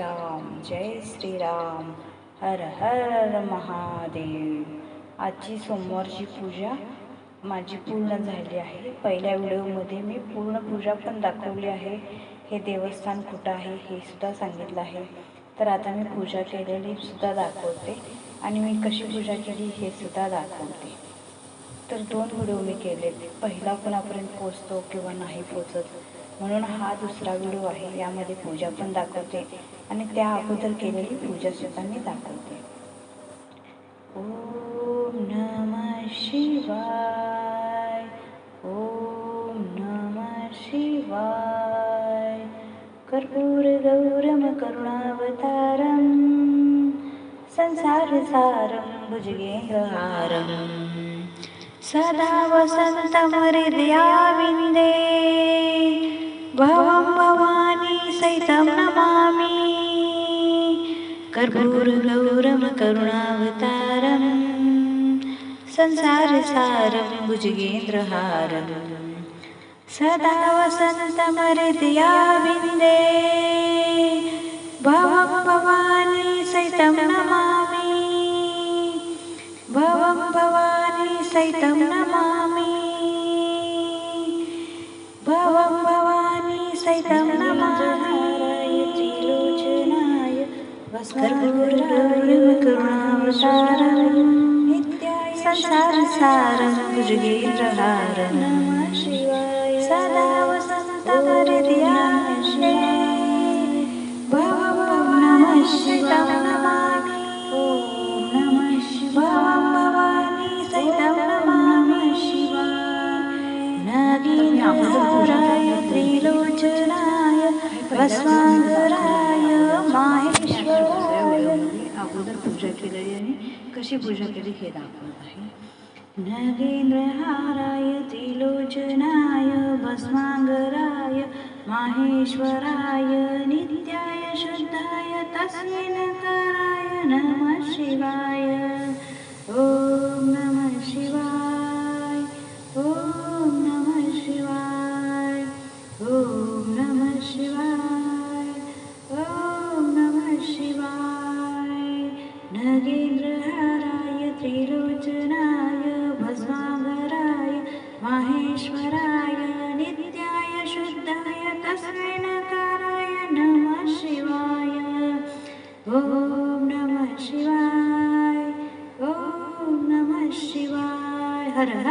राम जय श्रीराम हर हर महादेव. आजची सोमवारची पूजा माझी पूर्ण झाली आहे. पहिल्या व्हिडिओमध्ये मी पूर्ण पूजा पण दाखवली आहे. हे देवस्थान कुठं आहे हे सुद्धा सांगितलं आहे. तर आता मी पूजा केलेली सुद्धा दाखवते आणि मी कशी पूजा केली हे सुद्धा दाखवते. तर दोन व्हिडिओ मी केले पहिला कोणापर्यंत पोचतो किंवा नाही पोचत म्हणून हा दुसरा व्हिडिओ आहे. यामध्ये पूजा पण दाखवते आणि त्या अगोदर केलेली पूजा सुद्धा मी दाखवते. ओम नम शिवाय. ओम नम शिवाय. कर्पूर गौरम करुणावतारम. संसार सारम भुजगेंद्रहारम सदा वसन्तमहृदयाविन्दे भवं भवानी सहितं नमामि। कर्पूरगौरं करुणावतारं संसारसारं भुजगेन्द्रहारं सदा वसन्तमहृदयाविन्दे भवं भवानी सहितं नमामि। भवं भवानी सहितं नमामि। नित्याय संसारसारं भुजगेन्द्रहारं नमः शिवाय सदा वसन्तहृदयाश्रे भवं नमः नमामि। ॐ नमः शिवाय भवानी शिवाय नागेन्द्रहाराय त्रिलोचनाय भस्मांगराय माहेश्वराय अगोदर पूजा केलेली आणि कशी पूजा केली हे दाखवत आहे. नगेंद्रहाराय त्रिलोचनाय भस्मांगराय माहेश्वराय नित्याय शुद्धाय तस्मिन् कराय नमः शिवाय. ओ नगेन्द्रहाराय त्रिलोचनाय भस्मागराय माहेश्वराय नित्याय शुद्धाय तस्मै नकाराय नमः शिवाय। ॐ नमः शिवाय ॐ नमः शिवाय। हर हर